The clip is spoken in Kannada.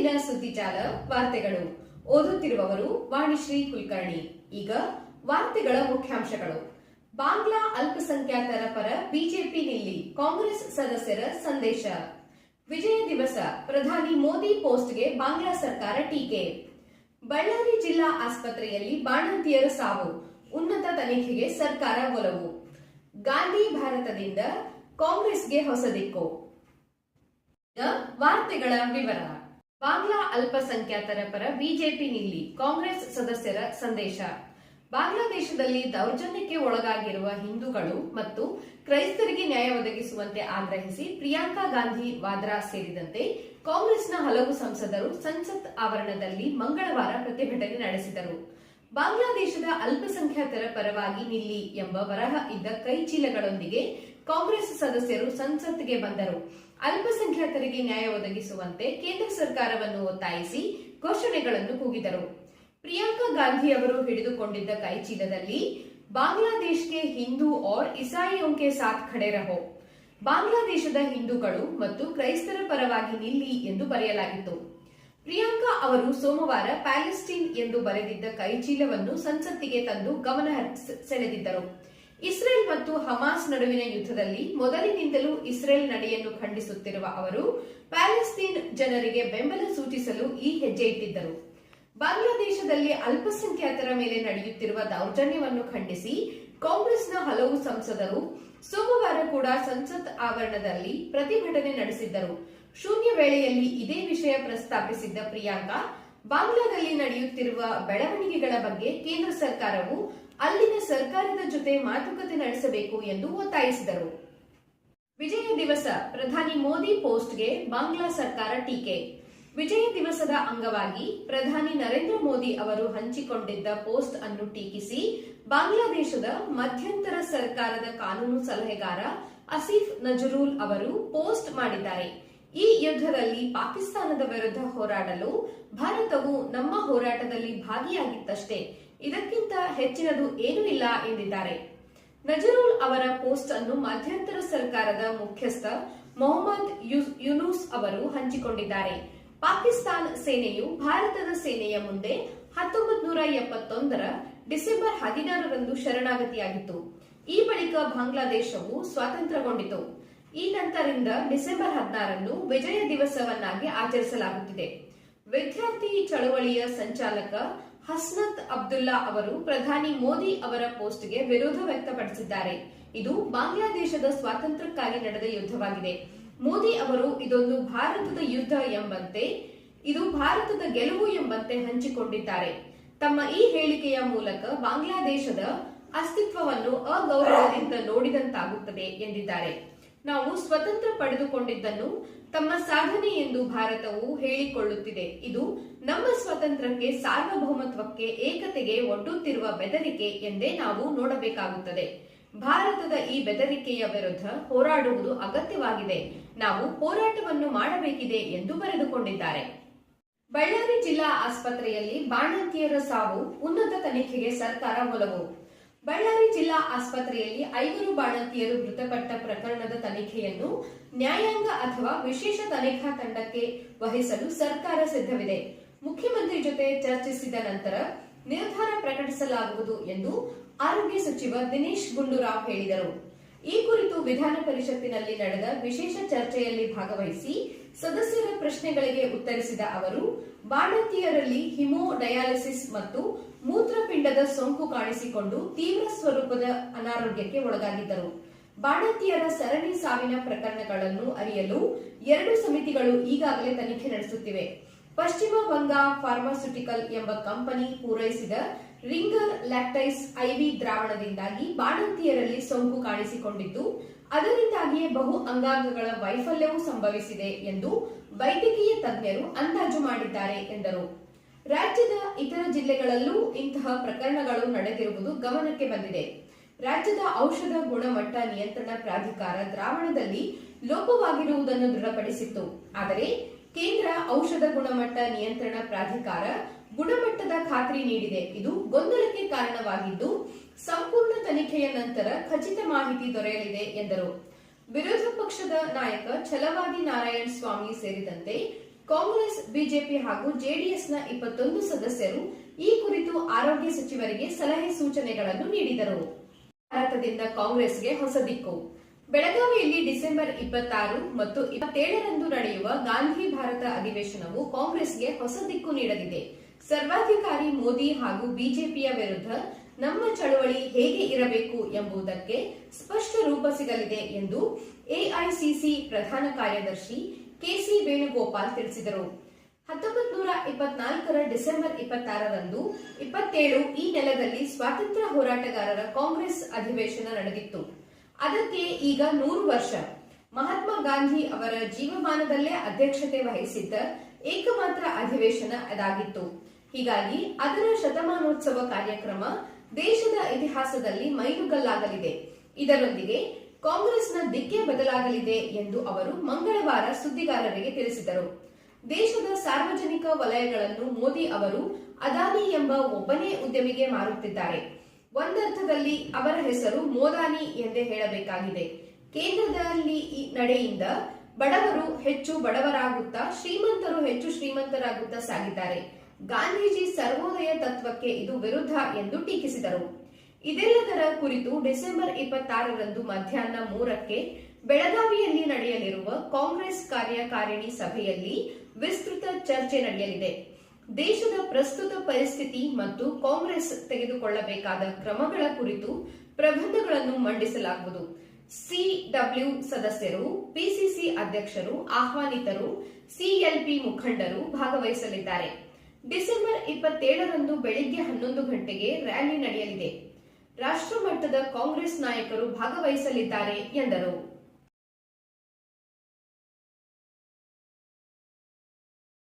ಪ್ರತಿದಿನ ಸುದ್ದಿಜಾಲ ವಾರ್ತೆಗಳು. ಓದುತ್ತಿರುವವರು ವಾಣಿಶ್ರೀ ಕುಲಕರ್ಣಿ. ಈಗ ವಾರ್ತೆಗಳ ಮುಖ್ಯಾಂಶಗಳು. ಬಾಂಗ್ಲಾ ಅಲ್ಪಸಂಖ್ಯಾತರ ಪರ ಬಿಜೆಪಿ ನಿಲ್ಲಿ ಕಾಂಗ್ರೆಸ್ ಸದಸ್ಯರ ಸಂದೇಶ. ವಿಜಯ ದಿವಸ, ಪ್ರಧಾನಿ ಮೋದಿ ಪೋಸ್ಟ್ಗೆ ಬಾಂಗ್ಲಾ ಸರ್ಕಾರ ಟೀಕೆ. ಬಳ್ಳಾರಿ ಜಿಲ್ಲಾ ಆಸ್ಪತ್ರೆಯಲ್ಲಿ ಬಾಣಂತಿಯರ ಸಾವು. ಉನ್ನತ ತನಿಖೆಗೆ ಸರ್ಕಾರ ಒಲವು. ಗಾಂಧಿ ಭಾರತದಿಂದ ಕಾಂಗ್ರೆಸ್ಗೆ ಹೊಸ ದಿಕ್ಕು ವಾರ್ತೆಗಳ ವಿವರ. ಬಾಂಗ್ಲಾ ಅಲ್ಪಸಂಖ್ಯಾತರ ಪರ ಬಿಜೆಪಿ ನಿಲ್ಲಿ ಕಾಂಗ್ರೆಸ್ ಸದಸ್ಯರ ಸಂದೇಶ. ಬಾಂಗ್ಲಾದೇಶದಲ್ಲಿ ದೌರ್ಜನ್ಯಕ್ಕೆ ಒಳಗಾಗಿರುವ ಹಿಂದೂಗಳು ಮತ್ತು ಕ್ರೈಸ್ತರಿಗೆ ನ್ಯಾಯ ಒದಗಿಸುವಂತೆ ಆಗ್ರಹಿಸಿ ಪ್ರಿಯಾಂಕಾ ಗಾಂಧಿ ವಾದ್ರಾ ಸೇರಿದಂತೆ ಕಾಂಗ್ರೆಸ್ನ ಹಲವು ಸಂಸದರು ಸಂಸತ್ ಆವರಣದಲ್ಲಿ ಮಂಗಳವಾರ ಪ್ರತಿಭಟನೆ ನಡೆಸಿದರು. ಬಾಂಗ್ಲಾದೇಶದ ಅಲ್ಪಸಂಖ್ಯಾತರ ಪರವಾಗಿ ನಿಲ್ಲಿ ಎಂಬ ಬರಹ ಇದ್ದ ಕೈಚೀಲಗಳೊಂದಿಗೆ ಕಾಂಗ್ರೆಸ್ ಸದಸ್ಯರು ಸಂಸತ್ಗೆ ಬಂದರು. ಅಲ್ಪಸಂಖ್ಯಾತರಿಗೆ ನ್ಯಾಯ ಒದಗಿಸುವಂತೆ ಕೇಂದ್ರ ಸರ್ಕಾರವನ್ನು ಒತ್ತಾಯಿಸಿ ಘೋಷಣೆಗಳನ್ನು ಕೂಗಿದರು. ಪ್ರಿಯಾಂಕಾ ಗಾಂಧಿ ಅವರು ಹಿಡಿದುಕೊಂಡಿದ್ದ ಕೈಚೀಲದಲ್ಲಿ, ಬಾಂಗ್ಲಾದೇಶ್ಗೆ ಹಿಂದೂ ಔರ್ ಇಸಾಯಿಯೊಂಕೆ ಸಾಥ್ ಖಡೆ ರಹೋ. ಬಾಂಗ್ಲಾದೇಶದ ಹಿಂದೂಗಳು ಮತ್ತು ಕ್ರೈಸ್ತರ ಪರವಾಗಿ ನಿಲ್ಲಿ ಎಂದು ಬರೆಯಲಾಗಿತ್ತು. ಪ್ರಿಯಾಂಕಾ ಅವರು ಸೋಮವಾರ ಪ್ಯಾಲೆಸ್ಟೀನ್ ಎಂದು ಬರೆದಿದ್ದ ಕೈಚೀಲವನ್ನು ಸಂಸತ್ತಿಗೆ ತಂದು ಗಮನ ಸೆಳೆದಿದ್ದರು. ಇಸ್ರೇಲ್ ಮತ್ತು ಹಮಾಸ್ ನಡುವಿನ ಯುದ್ಧದಲ್ಲಿ ಮೊದಲಿನಿಂದಲೂ ಇಸ್ರೇಲ್ ನಡೆಯನ್ನು ಖಂಡಿಸುತ್ತಿರುವ ಅವರು, ಪ್ಯಾಲೆಸ್ತೀನ್ ಜನರಿಗೆ ಬೆಂಬಲ ಸೂಚಿಸಲು ಈ ಹೆಜ್ಜೆ ಇಟ್ಟಿದ್ದರು. ಬಾಂಗ್ಲಾದೇಶದಲ್ಲಿ ಅಲ್ಪಸಂಖ್ಯಾತರ ಮೇಲೆ ನಡೆಯುತ್ತಿರುವ ದೌರ್ಜನ್ಯವನ್ನು ಖಂಡಿಸಿ, ಕಾಂಗ್ರೆಸ್ನ ಹಲವು ಸಂಸದರು ಸೋಮವಾರ ಕೂಡ ಸಂಸತ್ ಆವರಣದಲ್ಲಿ ಪ್ರತಿಭಟನೆ ನಡೆಸಿದ್ದರು. ಶೂನ್ಯ ವೇಳೆಯಲ್ಲಿ ಇದೇ ವಿಷಯ ಪ್ರಸ್ತಾಪಿಸಿದ್ದ ಪ್ರಿಯಾಂಕಾ, ಬಾಂಗ್ಲಾದಲ್ಲಿ ನಡೆಯುತ್ತಿರುವ ಬೆಳವಣಿಗೆಗಳ ಬಗ್ಗೆ ಕೇಂದ್ರ ಸರ್ಕಾರವು ಅಲ್ಲಿನ ಸರ್ಕಾರದ ಜೊತೆ ಮಾತುಕತೆ ನಡೆಸಬೇಕು ಎಂದು ಒತ್ತಾಯಿಸಿದರು. ವಿಜಯ ದಿವಸ ಪ್ರಧಾನಿ ಮೋದಿ ಪೋಸ್ಟ್ಗೆ ಬಾಂಗ್ಲಾ ಸರ್ಕಾರ ಟೀಕೆ. ವಿಜಯ ದಿವಸದ ಅಂಗವಾಗಿ ಪ್ರಧಾನಿ ನರೇಂದ್ರ ಮೋದಿ ಅವರು ಹಂಚಿಕೊಂಡಿದ್ದ ಪೋಸ್ಟ್ ಅನ್ನು ಟೀಕಿಸಿ ಬಾಂಗ್ಲಾದೇಶದ ಮಧ್ಯಂತರ ಸರ್ಕಾರದ ಕಾನೂನು ಸಲಹೆಗಾರ ಅಸೀಫ್ ನಜರುಲ್ ಅವರು ಪೋಸ್ಟ್ ಮಾಡಿದ್ದಾರೆ. ಈ ಯುದ್ಧದಲ್ಲಿ ಪಾಕಿಸ್ತಾನದ ವಿರುದ್ಧ ಹೋರಾಡಲು ಭಾರತವು ನಮ್ಮ ಹೋರಾಟದಲ್ಲಿ ಭಾಗಿಯಾಗಿತ್ತಷ್ಟೇ. ಇದಕ್ಕಿಂತ ಹೆಚ್ಚಿನದು ಏನೂ ಇಲ್ಲ ಎಂದಿದ್ದಾರೆ. ನಜರುಲ್ ಅವರ ಪೋಸ್ಟ್ ಅನ್ನು ಮಧ್ಯಂತರ ಸರ್ಕಾರದ ಮುಖ್ಯಸ್ಥ ಮೊಹಮ್ಮದ್ ಯುನೂಸ್ ಅವರು ಹಂಚಿಕೊಂಡಿದ್ದಾರೆ. ಪಾಕಿಸ್ತಾನ ಸೇನೆಯು ಭಾರತದ ಸೇನೆಯ ಮುಂದೆ ಹತ್ತೊಂಬತ್ ನೂರ ಎಪ್ಪತ್ತೊಂದರ ಡಿಸೆಂಬರ್ ಹದಿನಾರರಂದು ಶರಣಾಗತಿಯಾಗಿತ್ತು. ಈ ಬಳಿಕ ಬಾಂಗ್ಲಾದೇಶವು ಸ್ವಾತಂತ್ರ್ಯಗೊಂಡಿತು. ಈ ನಂತರದಿಂದ ಡಿಸೆಂಬರ್ ಹದಿನಾರನ್ನು ವಿಜಯ ದಿವಸವನ್ನಾಗಿ ಆಚರಿಸಲಾಗುತ್ತಿದೆ. ವಿದ್ಯಾರ್ಥಿ ಚಳವಳಿಯ ಸಂಚಾಲಕ ಹಸ್ನತ್ ಅಬ್ದುಲ್ಲಾ ಅವರು ಪ್ರಧಾನಿ ಮೋದಿ ಅವರ ಪೋಸ್ಟ್ಗೆ ವಿರೋಧ ವ್ಯಕ್ತಪಡಿಸಿದ್ದಾರೆ. ಇದು ಬಾಂಗ್ಲಾದೇಶದ ಸ್ವಾತಂತ್ರ್ಯಕ್ಕಾಗಿ ನಡೆದ ಯುದ್ಧವಾಗಿದೆ. ಮೋದಿ ಅವರು ಇದೊಂದು ಭಾರತದ ಯುದ್ಧ ಎಂಬಂತೆ, ಇದು ಭಾರತದ ಗೆಲುವು ಎಂಬಂತೆ ಹಂಚಿಕೊಂಡಿದ್ದಾರೆ. ತಮ್ಮ ಈ ಹೇಳಿಕೆಯ ಮೂಲಕ ಬಾಂಗ್ಲಾದೇಶದ ಅಸ್ತಿತ್ವವನ್ನು ಅಗೌರವದಿಂದ ನೋಡಿದಂತಾಗುತ್ತದೆ ಎಂದಿದ್ದಾರೆ. ನಾವು ಸ್ವತಂತ್ರ ಪಡೆದುಕೊಂಡಿದ್ದನ್ನು ತಮ್ಮ ಸಾಧನೆ ಎಂದು ಭಾರತವು ಹೇಳಿಕೊಳ್ಳುತ್ತಿದೆ. ಇದು ನಮ್ಮ ಸ್ವತಂತ್ರಕ್ಕೆ ಸಾರ್ವಭೌಮತ್ವಕ್ಕೆ ಏಕತೆಗೆ ಒಡ್ಡುತ್ತಿರುವ ಬೆದರಿಕೆ ಎಂದೇ ನಾವು ನೋಡಬೇಕಾಗುತ್ತದೆ. ಭಾರತದ ಈ ಬೆದರಿಕೆಯ ವಿರುದ್ಧ ಹೋರಾಡುವುದು ಅಗತ್ಯವಾಗಿದೆ. ನಾವು ಹೋರಾಟವನ್ನು ಮಾಡಬೇಕಿದೆ ಎಂದು ಬರೆದುಕೊಂಡಿದ್ದಾರೆ. ಬಳ್ಳಾರಿ ಜಿಲ್ಲಾ ಆಸ್ಪತ್ರೆಯಲ್ಲಿ ಬಾಣಂತಿಯರ ಸಾವು ಉನ್ನತ ತನಿಖೆಗೆ ಸರ್ಕಾರ ಒಲವು. ಬಳ್ಳಾರಿ ಜಿಲ್ಲಾ ಆಸ್ಪತ್ರೆಯಲ್ಲಿ ಐವರು ಬಾಣಂತಿಯರು ಮೃತಪಟ್ಟ ಪ್ರಕರಣದ ತನಿಖೆಯನ್ನು ನ್ಯಾಯಾಂಗ ಅಥವಾ ವಿಶೇಷ ತನಿಖಾ ತಂಡಕ್ಕೆ ವಹಿಸಲು ಸರ್ಕಾರ ಸಿದ್ಧವಿದೆ. ಮುಖ್ಯಮಂತ್ರಿ ಜೊತೆ ಚರ್ಚಿಸಿದ ನಂತರ ನಿರ್ಧಾರ ಪ್ರಕಟಿಸಲಾಗುವುದು ಎಂದು ಆರೋಗ್ಯ ಸಚಿವ ದಿನೇಶ್ ಗುಂಡೂರಾವ್ ಹೇಳಿದರು. ಈ ಕುರಿತು ವಿಧಾನ ಪರಿಷತ್ತಿನಲ್ಲಿ ನಡೆದ ವಿಶೇಷ ಚರ್ಚೆಯಲ್ಲಿ ಭಾಗವಹಿಸಿ ಸದಸ್ಯರ ಪ್ರಶ್ನೆಗಳಿಗೆ ಉತ್ತರಿಸಿದ ಅವರು, ಬಾಣಂತಿಯರಲ್ಲಿ ಹಿಮೋ ಡಯಾಲಿಸಿಸ್ ಮತ್ತು ಮೂತ್ರಪಿಂಡದ ಸೋಂಕು ಕಾಣಿಸಿಕೊಂಡು ತೀವ್ರ ಸ್ವರೂಪದ ಅನಾರೋಗ್ಯಕ್ಕೆ ಒಳಗಾಗಿದ್ದರು. ಬಾಣಂತಿಯರ ಸರಣಿ ಸಾವಿನ ಪ್ರಕರಣಗಳನ್ನು ಅರಿಯಲು ಎರಡು ಸಮಿತಿಗಳು ಈಗಾಗಲೇ ತನಿಖೆ ನಡೆಸುತ್ತಿವೆ. ಪಶ್ಚಿಮ ಬಂಗಾ ಫಾರ್ಮಾಸ್ಯೂಟಿಕಲ್ ಎಂಬ ಕಂಪನಿ ಪೂರೈಸಿದ ರಿಂಗರ್ ಲ್ಯಾಕ್ಟೈಸ್ ಐವಿ ದ್ರಾವಣದಿಂದಾಗಿ ಬಾಣಂತಿಯರಲ್ಲಿ ಸೋಂಕು ಕಾಣಿಸಿಕೊಂಡಿದ್ದು, ಅದರಿಂದಾಗಿಯೇ ಬಹು ಅಂಗಾಂಗಗಳ ವೈಫಲ್ಯವೂ ಸಂಭವಿಸಿದೆ ಎಂದು ವೈದ್ಯಕೀಯ ತಜ್ಞರು ಅಂದಾಜು ಮಾಡಿದ್ದಾರೆ ಎಂದರು. ರಾಜ್ಯದ ಇತರ ಜಿಲ್ಲೆಗಳಲ್ಲೂ ಇಂತಹ ಪ್ರಕರಣಗಳು ನಡೆದಿರುವುದು ಗಮನಕ್ಕೆ ಬಂದಿದೆ. ರಾಜ್ಯದ ಔಷಧ ಗುಣಮಟ್ಟ ನಿಯಂತ್ರಣ ಪ್ರಾಧಿಕಾರ ದ್ರಾವಣದಲ್ಲಿ ಲೋಪವಾಗಿರುವುದನ್ನು ದೃಢಪಡಿಸಿತ್ತು. ಆದರೆ, ಕೇಂದ್ರ ಔಷಧ ಗುಣಮಟ್ಟ ನಿಯಂತ್ರಣ ಪ್ರಾಧಿಕಾರ ಗುಣಮಟ್ಟದ ಖಾತ್ರಿ ನೀಡಿದೆ. ಇದು ಗೊಂದಲಕ್ಕೆ ಕಾರಣವಾಗಿದ್ದು, ಸಂಪೂರ್ಣ ತನಿಖೆಯ ನಂತರ ಖಚಿತ ಮಾಹಿತಿ ದೊರೆಯಲಿದೆ ಎಂದರು. ವಿರೋಧ ಪಕ್ಷದ ನಾಯಕ ಛಲವಾದಿ ನಾರಾಯಣ ಸ್ವಾಮಿ ಸೇರಿದಂತೆ ಕಾಂಗ್ರೆಸ್, ಬಿಜೆಪಿ ಹಾಗೂ ಜೆಡಿಎಸ್ನ ಇಪ್ಪತ್ತೊಂದು ಸದಸ್ಯರು ಈ ಕುರಿತು ಆರೋಗ್ಯ ಸಚಿವರಿಗೆ ಸಲಹೆ ಸೂಚನೆಗಳನ್ನು ನೀಡಿದರು. ಭಾರತದಿಂದ ಕಾಂಗ್ರೆಸ್ಗೆ ಹೊಸ ದಿಕ್ಕು. ಬೆಳಗಾವಿಯಲ್ಲಿ ಡಿಸೆಂಬರ್ ಇಪ್ಪತ್ತಾರು ಮತ್ತು ಇಪ್ಪತ್ತೇಳರಂದು ನಡೆಯುವ ಗಾಂಧಿ ಭಾರತ ಅಧಿವೇಶನವು ಕಾಂಗ್ರೆಸ್ಗೆ ಹೊಸ ದಿಕ್ಕು ನೀಡಲಿದೆ. ಸರ್ವಾಧಿಕಾರಿ ಮೋದಿ ಹಾಗೂ ಬಿಜೆಪಿಯ ವಿರುದ್ಧ ನಮ್ಮ ಚಳವಳಿ ಹೇಗೆ ಇರಬೇಕು ಎಂಬುದಕ್ಕೆ ಸ್ಪಷ್ಟ ರೂಪ ಸಿಗಲಿದೆ ಎಂದು ಎಐಸಿಸಿ ಪ್ರಧಾನ ಕಾರ್ಯದರ್ಶಿ ಕೆಸಿ ವೇಣುಗೋಪಾಲ್ ತಿಳಿಸಿದರು. ಹತ್ತೊಂಬತ್ ನೂರ ಇಪ್ಪತ್ನಾಲ್ಕರ ಡಿಸೆಂಬರ್ ಇಪ್ಪತ್ತಾರರಂದು ಇಪ್ಪತ್ತೇಳು ಈ ನೆಲದಲ್ಲಿ ಸ್ವಾತಂತ್ರ್ಯ ಹೋರಾಟಗಾರರ ಕಾಂಗ್ರೆಸ್ ಅಧಿವೇಶನ ನಡೆದಿತ್ತು. ಅದಕ್ಕೆ ಈಗ ನೂರು ವರ್ಷ. ಮಹಾತ್ಮ ಗಾಂಧಿ ಅವರ ಜೀವಮಾನದಲ್ಲೇ ಅಧ್ಯಕ್ಷತೆ ವಹಿಸಿದ್ದ ಏಕಮಾತ್ರ ಅಧಿವೇಶನ ಅದಾಗಿತ್ತು. ಹೀಗಾಗಿ ಅದರ ಶತಮಾನೋತ್ಸವ ಕಾರ್ಯಕ್ರಮ ದೇಶದ ಇತಿಹಾಸದಲ್ಲಿ ಮೈಲುಗಲ್ಲಾಗಲಿದೆ. ಇದರೊಂದಿಗೆ ಕಾಂಗ್ರೆಸ್ನ ದಿಕ್ಕೆ ಬದಲಾಗಲಿದೆ ಎಂದು ಅವರು ಮಂಗಳವಾರ ಸುದ್ದಿಗಾರರಿಗೆ ತಿಳಿಸಿದರು. ದೇಶದ ಸಾರ್ವಜನಿಕ ವಲಯಗಳನ್ನು ಮೋದಿ ಅವರು ಅದಾನಿ ಎಂಬ ಒಬ್ಬನೇ ಉದ್ಯಮಿಗೆ ಮಾರುತ್ತಿದ್ದಾರೆ. ಒಂದರ್ಥದಲ್ಲಿ ಅವರ ಹೆಸರು ಮೋದಾನಿ ಎಂದೇ ಹೇಳಬೇಕಾಗಿದೆ. ಕೇಂದ್ರದಲ್ಲಿ ಈ ನಡೆಯಿಂದ ಬಡವರು ಹೆಚ್ಚು ಬಡವರಾಗುತ್ತಾ ಶ್ರೀಮಂತರು ಹೆಚ್ಚು ಶ್ರೀಮಂತರಾಗುತ್ತಾ ಸಾಗಿದ್ದಾರೆ. ಗಾಂಧೀಜಿ ಸರ್ವೋದಯ ತತ್ವಕ್ಕೆ ಇದು ವಿರುದ್ಧ ಎಂದು ಟೀಕಿಸಿದರು. ಇದೆಲ್ಲದರ ಕುರಿತು ಡಿಸೆಂಬರ್ ಇಪ್ಪತ್ತಾರರಂದು ಮಧ್ಯಾಹ್ನ ಮೂರಕ್ಕೆ ಬೆಳಗಾವಿಯಲ್ಲಿ ನಡೆಯಲಿರುವ ಕಾಂಗ್ರೆಸ್ ಕಾರ್ಯಕಾರಿಣಿ ಸಭೆಯಲ್ಲಿ ವಿಸ್ತೃತ ಚರ್ಚೆ ನಡೆಯಲಿದೆ. ದೇಶದ ಪ್ರಸ್ತುತ ಪರಿಸ್ಥಿತಿ ಮತ್ತು ಕಾಂಗ್ರೆಸ್ ತೆಗೆದುಕೊಳ್ಳಬೇಕಾದ ಕ್ರಮಗಳ ಕುರಿತು ಪ್ರಬಂಧಗಳನ್ನು ಮಂಡಿಸಲಾಗುವುದು. ಸಿಡಬ್ಲ್ಯೂ ಸದಸ್ಯರು ಪಿಸಿಸಿ ಅಧ್ಯಕ್ಷರು, ಆಹ್ವಾನಿತರು ಸಿಎಲ್ಪಿ ಮುಖಂಡರು ಭಾಗವಹಿಸಲಿದ್ದಾರೆ. ಡಿಸೆಂಬರ್ ಇಪ್ಪತ್ತೇಳರಂದು ಬೆಳಿಗ್ಗೆ ಹನ್ನೊಂದು ಗಂಟೆಗೆ ರ್ಯಾಲಿ ನಡೆಯಲಿದೆ. ರಾಷ್ಟ್ರಮಟ್ಟದ ಕಾಂಗ್ರೆಸ್ ನಾಯಕರು ಭಾಗವಹಿಸಲಿದ್ದಾರೆ ಎಂದರು.